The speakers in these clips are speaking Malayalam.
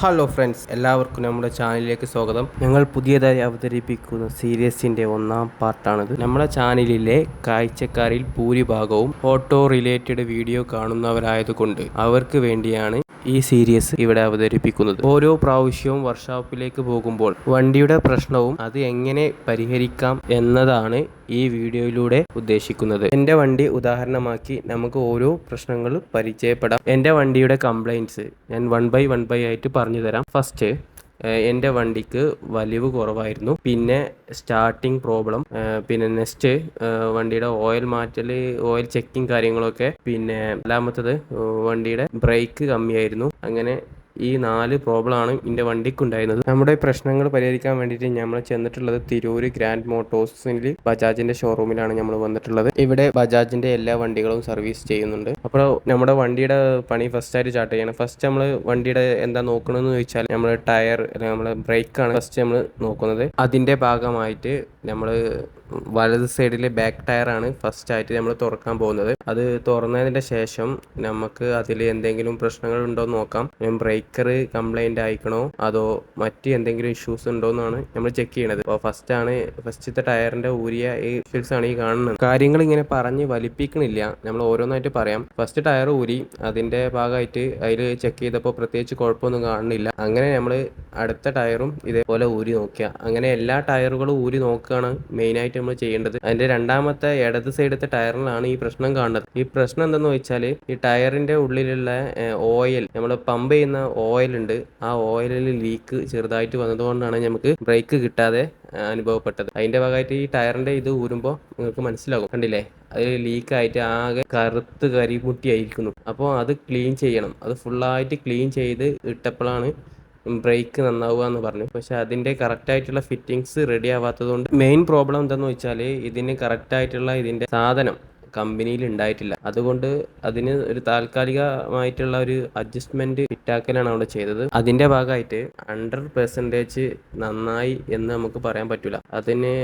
ഹലോ ഫ്രണ്ട്സ് എല്ലാവർക്കും നമ്മുടെ ചാനലിലേക്ക് സ്വാഗതം. ഞങ്ങൾ പുതിയതായി അവതരിപ്പിക്കുന്ന സീരീസിന്റെ ഒന്നാം പാർട്ടാണിത്. നമ്മുടെ ചാനലിലെ കാഴ്ചക്കാരിൽ ഭൂരിഭാഗവും ഓട്ടോ റിലേറ്റഡ് വീഡിയോ കാണുന്നവരായതുകൊണ്ട് അവർക്ക് വേണ്ടിയാണ് ഈ സീരീസ് ഇവിടെ അവതരിപ്പിക്കുന്നത്. ഓരോ പ്രാവശ്യവും വർക്ക്ഷോപ്പിലേക്ക് പോകുമ്പോൾ വണ്ടിയുടെ പ്രശ്നവും അത് എങ്ങനെ പരിഹരിക്കാം എന്നതാണ് ഈ വീഡിയോയിലൂടെ ഉദ്ദേശിക്കുന്നത്. എന്റെ വണ്ടി ഉദാഹരണമാക്കി നമുക്ക് ഓരോ പ്രശ്നങ്ങൾ പരിചയപ്പെടാം. എന്റെ വണ്ടിയുടെ കംപ്ലൈന്റ്സ് ഞാൻ വൺ ബൈ വൺ ബൈ ആയിട്ട് പറഞ്ഞു തരാം. ഫസ്റ്റ് എന്റെ വണ്ടിക്ക് വലിവ് കുറവായിരുന്നു. പിന്നെ സ്റ്റാർട്ടിങ് പ്രോബ്ലം പിന്നെ നെക്സ്റ്റ് വണ്ടിയുടെ ഓയിൽ മാറ്റൽ ഓയിൽ ചെക്കിങ് കാര്യങ്ങളൊക്കെ പിന്നെ രണ്ടാമത്തത് വണ്ടിയുടെ ബ്രേക്ക് കമ്മിയായിരുന്നു. അങ്ങനെ ഈ നാല് പ്രോബ്ലമാണ് എന്റെ വണ്ടിക്കുണ്ടായിരുന്നത്. നമ്മുടെ പ്രശ്നങ്ങൾ പരിഹരിക്കാൻ വേണ്ടിയിട്ട് നമ്മൾ ചെന്നിട്ടുള്ളത് തിരൂര് ഗ്രാൻഡ് മോട്ടോഴ്സിൽ ബജാജിന്റെ ഷോറൂമിലാണ് നമ്മൾ വന്നിട്ടുള്ളത്. ഇവിടെ ബജാജിന്റെ എല്ലാ വണ്ടികളും സർവീസ് ചെയ്യുന്നുണ്ട്. അപ്പോൾ നമ്മുടെ വണ്ടിയുടെ പണി ഫസ്റ്റ് ആയിട്ട് സ്റ്റാർട്ട് ചെയ്യണം. ഫസ്റ്റ് നമ്മൾ വണ്ടിയുടെ എന്താ നോക്കണമെന്ന് ചോദിച്ചാൽ നമ്മൾ ടയർ നമ്മൾ ബ്രേക്കാണ് ഫസ്റ്റ് നമ്മൾ നോക്കുന്നത്. അതിന്റെ ഭാഗമായിട്ട് നമ്മൾ വലത് സൈഡിലെ ബാക്ക് ടയറാണ് ഫസ്റ്റ് ആയിട്ട് നമ്മൾ തുറക്കാൻ പോകുന്നത്. അത് തുറന്നതിന്റെ ശേഷം നമുക്ക് അതിൽ എന്തെങ്കിലും പ്രശ്നങ്ങൾ ഉണ്ടോ നോക്കാം. ബ്രേക്കർ കംപ്ലൈന്റ് ആയിക്കണോ അതോ മറ്റ് എന്തെങ്കിലും ഇഷ്യൂസ് ഉണ്ടോ എന്നാണ് നമ്മൾ ചെക്ക് ചെയ്യണത്. അപ്പോൾ ഫസ്റ്റ് ആണ് ഫസ്റ്റത്തെ ടയറിന്റെ ഊരിയ ഈ ഇഷ്യൂസ് ആണ് ഈ കാണുന്നത്. കാര്യങ്ങൾ ഇങ്ങനെ പറഞ്ഞ് വലിപ്പിക്കണില്ല. നമ്മൾ ഓരോന്നായിട്ട് പറയാം. ഫസ്റ്റ് ടയർ ഊരി അതിന്റെ ഭാഗമായിട്ട് അതിൽ ചെക്ക് ചെയ്തപ്പോൾ പ്രത്യേകിച്ച് കുഴപ്പമൊന്നും കാണുന്നില്ല. അങ്ങനെ നമ്മൾ അടുത്ത ടയറും ഇതേപോലെ ഊരി നോക്കുക. അങ്ങനെ എല്ലാ ടയറുകളും ഊരി നോക്കുകയാണ് മെയിനായിട്ട് നമ്മൾ ചെയ്യേണ്ടത്. അതിന്റെ രണ്ടാമത്തെ ഇടത് സൈഡത്തെ ടയറിലാണ് ഈ പ്രശ്നം കാണുന്നത്. ഈ പ്രശ്നം എന്തെന്ന് വെച്ചാൽ ഈ ടയറിന്റെ ഉള്ളിലുള്ള ഓയിൽ നമ്മൾ പമ്പ് ചെയ്യുന്ന ഓയിൽ ഉണ്ട്. ആ ഓയിലിൽ ലീക്ക് ചെറുതായിട്ട് വന്നതുകൊണ്ടാണ് നമുക്ക് ബ്രേക്ക് കിട്ടാതെ അനുഭവപ്പെട്ടത്. അതിന്റെ ഭാഗമായിട്ട് ഈ ടയറിന്റെ ഇത് ഊരുമ്പോൾ നിങ്ങൾക്ക് മനസ്സിലാകും. കണ്ടില്ലേ? അതിൽ ലീക്കായിട്ട് ആകെ കറുത്ത് കരിമുട്ടിയായിരിക്കുന്നു. അപ്പോൾ അത് ക്ലീൻ ചെയ്യണം. അത് ഫുള്ളായിട്ട് ക്ലീൻ ചെയ്ത് ഇട്ടപ്പോഴാണ് ബ്രേക്ക് നന്നാവുക എന്ന് പറഞ്ഞു. പക്ഷെ അതിന്റെ കറക്റ്റായിട്ടുള്ള ഫിറ്റിങ്സ് റെഡി ആവാത്തതുകൊണ്ട് മെയിൻ പ്രോബ്ലം എന്താണെന്ന് വെച്ചാൽ ഇതിന് കറക്റ്റായിട്ടുള്ള ഇതിന്റെ സാധനം കമ്പനിയിൽ ഉണ്ടായിട്ടില്ല അതുകൊണ്ട് അതിന് ഒരു താൽക്കാലികമായിട്ടുള്ള ഒരു അഡ്ജസ്റ്റ്മെന്റ് ഫിറ്റാക്കലാണ് അവിടെ ചെയ്തത്. അതിന്റെ ഭാഗമായിട്ട് ഹൺഡ്രഡ് പെർസെന്റേജ് നന്നായി എന്ന് നമുക്ക് പറയാൻ പറ്റില്ല അതിന്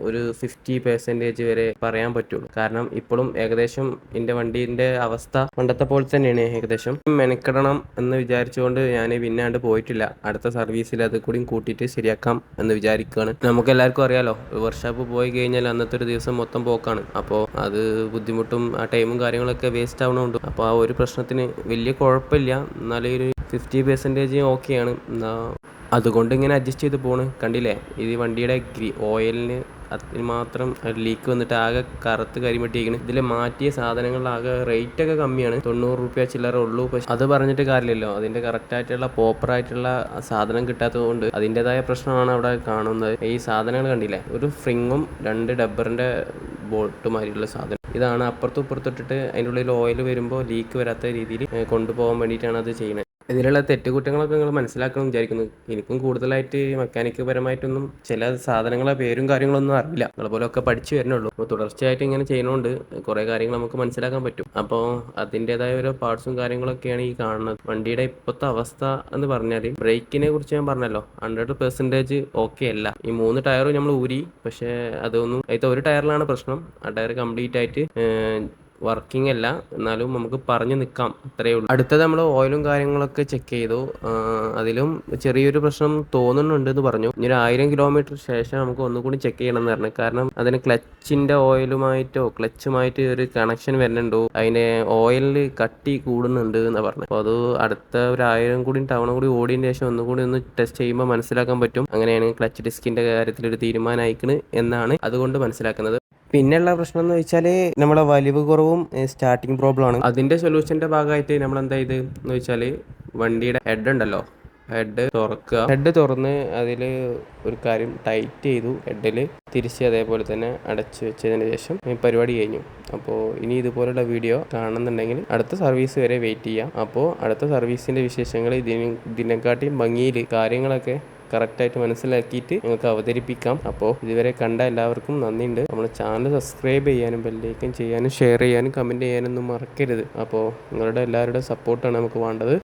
ഒരു ഫിഫ്റ്റി പെർസെന്റേജ് വരെ പറയാൻ പറ്റുള്ളൂ. കാരണം ഇപ്പോഴും ഏകദേശം എന്റെ വണ്ടീന്റെ അവസ്ഥ പണ്ടത്തെ പോലെ തന്നെയാണ് ഏകദേശം. മെനക്കെടണം എന്ന് വിചാരിച്ചുകൊണ്ട് ഞാൻ പിന്നാണ്ട് പോയിട്ടില്ല. അടുത്ത സർവീസിൽ അത് കൂടി കൂട്ടിയിട്ട് ശരിയാക്കാം എന്ന് വിചാരിക്കുകയാണ് നമുക്ക് എല്ലാവർക്കും അറിയാലോ വർക്ക്ഷോപ്പ് പോയി കഴിഞ്ഞാൽ അന്നത്തെ ഒരു ദിവസം മൊത്തം പോക്കാണ്. അപ്പോൾ അത് ബുദ്ധിമുട്ടും ആ ടൈമും കാര്യങ്ങളൊക്കെ വേസ്റ്റ് ആവണമുണ്ട് അപ്പോൾ ആ ഒരു പ്രശ്നത്തിന് വലിയ കുഴപ്പമില്ല എന്നാലും ഒരു ഫിഫ്റ്റി പെർസെന്റേജ് ഓക്കെയാണ് അതുകൊണ്ട് ഇങ്ങനെ അഡ്ജസ്റ്റ് ചെയ്ത് പോണ്. കണ്ടില്ലേ? ഇത് വണ്ടിയുടെ ഗ്രീ ഓയിലിന് മാത്രം ലീക്ക് വന്നിട്ട് ആകെ കറുത്ത് കരിമട്ടിയിരിക്കണം ഇതിൽ മാറ്റിയ സാധനങ്ങളിലാകെ റേറ്റ് ഒക്കെ കമ്മിയാണ്. തൊണ്ണൂറ് റുപ്യ ചില്ലറ ഉള്ളൂ. പക്ഷെ അത് പറഞ്ഞിട്ട് കാര്യമില്ലല്ലോ. അതിന്റെ കറക്റ്റായിട്ടുള്ള ആയിട്ടുള്ള സാധനം കിട്ടാത്തത് കൊണ്ട് അതിന്റെതായ പ്രശ്നമാണ് അവിടെ കാണുന്നത്. ഈ സാധനങ്ങൾ കണ്ടില്ലേ? ഒരു ഫ്രിങ്ങും രണ്ട് ഡബ്ബറിന്റെ ബോൾട്ടുമാതിരിയുള്ള സാധനം. ഇതാണ് അപ്പുറത്തും ഇപ്പുറത്തും ഇട്ടിട്ട് അതിന്റെ ഉള്ളിൽ ഓയിൽ വരുമ്പോൾ ലീക്ക് വരാത്ത രീതിയിൽ കൊണ്ടുപോകാൻ വേണ്ടിയിട്ടാണ് അത് ചെയ്യുന്നത്. ഇതിലുള്ള തെറ്റുകുറ്റങ്ങളൊക്കെ നിങ്ങൾ മനസ്സിലാക്കണം വിചാരിക്കുന്നു. എനിക്കും കൂടുതലായിട്ട് മെക്കാനിക്ക് പരമായിട്ടൊന്നും ചില സാധനങ്ങളെ പേരും കാര്യങ്ങളൊന്നും അറിയില്ല. അതുപോലെ ഒക്കെ പഠിച്ചു വരുന്നുള്ളൂ. അപ്പോൾ തുടർച്ചയായിട്ട് ഇങ്ങനെ ചെയ്യുന്നതുകൊണ്ട് കുറേ കാര്യങ്ങൾ നമുക്ക് മനസ്സിലാക്കാൻ പറ്റും. അപ്പോൾ അതിന്റെതായ ഓരോ പാർട്സും കാര്യങ്ങളൊക്കെയാണ് ഈ കാണുന്നത്. വണ്ടിയുടെ ഇപ്പോഴത്തെ അവസ്ഥ എന്ന് പറഞ്ഞാൽ ബ്രേക്കിനെ കുറിച്ച് ഞാൻ പറഞ്ഞല്ലോ. ഹൺഡ്രഡ് പെർസെന്റേജ് ഓക്കെ അല്ല. ഈ മൂന്ന് ടയറും നമ്മൾ ഊരി പക്ഷേ അതൊന്നും അതിൽ ഒരു ടയറിലാണ് പ്രശ്നം. ആ ടയർ കംപ്ലീറ്റ് ആയിട്ട് വർക്കിംഗ് അല്ല. എന്നാലും നമുക്ക് പറഞ്ഞു നിൽക്കാം അത്രയേ ഉള്ളൂ. അടുത്തത് നമ്മൾ ഓയിലും കാര്യങ്ങളൊക്കെ ചെക്ക് ചെയ്തു. അതിലും ചെറിയൊരു പ്രശ്നം തോന്നുന്നുണ്ട് എന്ന് പറഞ്ഞു. ഇനി ഒരു ആയിരം കിലോമീറ്റർ ശേഷം നമുക്ക് ഒന്നുകൂടി ചെക്ക് ചെയ്യണം എന്ന് പറഞ്ഞു. കാരണം അതിന് ക്ലച്ചിന്റെ ഓയിലുമായിട്ടോ ക്ലച്ചുമായിട്ട് ഒരു കണക്ഷൻ വരുന്നുണ്ടോ? അതിന് ഓയിലിൽ കട്ടി കൂടുന്നുണ്ട് എന്ന് പറഞ്ഞു. അപ്പോൾ അത് അടുത്ത ഒരു ആയിരം കൂടി ടൗണും കൂടി ഓടിയതിന് ശേഷം ഒന്നുകൂടി ഒന്ന് ടെസ്റ്റ് ചെയ്യുമ്പോൾ മനസ്സിലാക്കാൻ പറ്റും. അങ്ങനെയാണ് ക്ലച്ച് ഡിസ്കിന്റെ കാര്യത്തിൽ ഒരു തീരുമാനം അയക്കണ് എന്നാണ് അതുകൊണ്ട് മനസ്സിലാക്കുന്നത്. പിന്നെയുള്ള പ്രശ്നം എന്ന് വെച്ചാൽ നമ്മളെ വലിവ് കുറവും സ്റ്റാർട്ടിങ് പ്രോബ്ലം ആണ്. അതിന്റെ സൊല്യൂഷന്റെ ഭാഗമായിട്ട് നമ്മൾ എന്താ ചെയ്ത് എന്ന് വെച്ചാൽ വണ്ടിയുടെ ഹെഡ് ഉണ്ടല്ലോ. ഹെഡ് തുറക്കുക. ഹെഡ് തുറന്ന് അതിൽ ഒരു കാര്യം ടൈറ്റ് ചെയ്തു. ഹെഡിൽ തിരിച്ച് അതേപോലെ തന്നെ അടച്ചു വെച്ചതിന് ശേഷം പരിപാടി കഴിഞ്ഞു. അപ്പോൾ ഇനി ഇതുപോലുള്ള വീഡിയോ കാണുന്നുണ്ടെങ്കിൽ അടുത്ത സർവീസ് വരെ വെയിറ്റ് ചെയ്യാം. അപ്പോൾ അടുത്ത സർവീസിന്റെ വിശേഷങ്ങൾ ഇതിന് ഇതിനെക്കാട്ടിയും ഭംഗിയിൽ കാര്യങ്ങളൊക്കെ കറക്റ്റായിട്ട് മനസ്സിലാക്കിയിട്ട് നിങ്ങൾക്ക് അവതരിപ്പിക്കാം. അപ്പോൾ ഇതുവരെ കണ്ട എല്ലാവർക്കും നന്ദിയുണ്ട്. നമ്മുടെ ചാനൽ സബ്സ്ക്രൈബ് ചെയ്യാനും ബെല്ലേക്കും ചെയ്യാനും ഷെയർ ചെയ്യാനും കമന്റ് ചെയ്യാനൊന്നും മറക്കരുത്. അപ്പോൾ നിങ്ങളുടെ എല്ലാവരുടെ സപ്പോർട്ടാണ് നമുക്ക് വേണ്ടത്.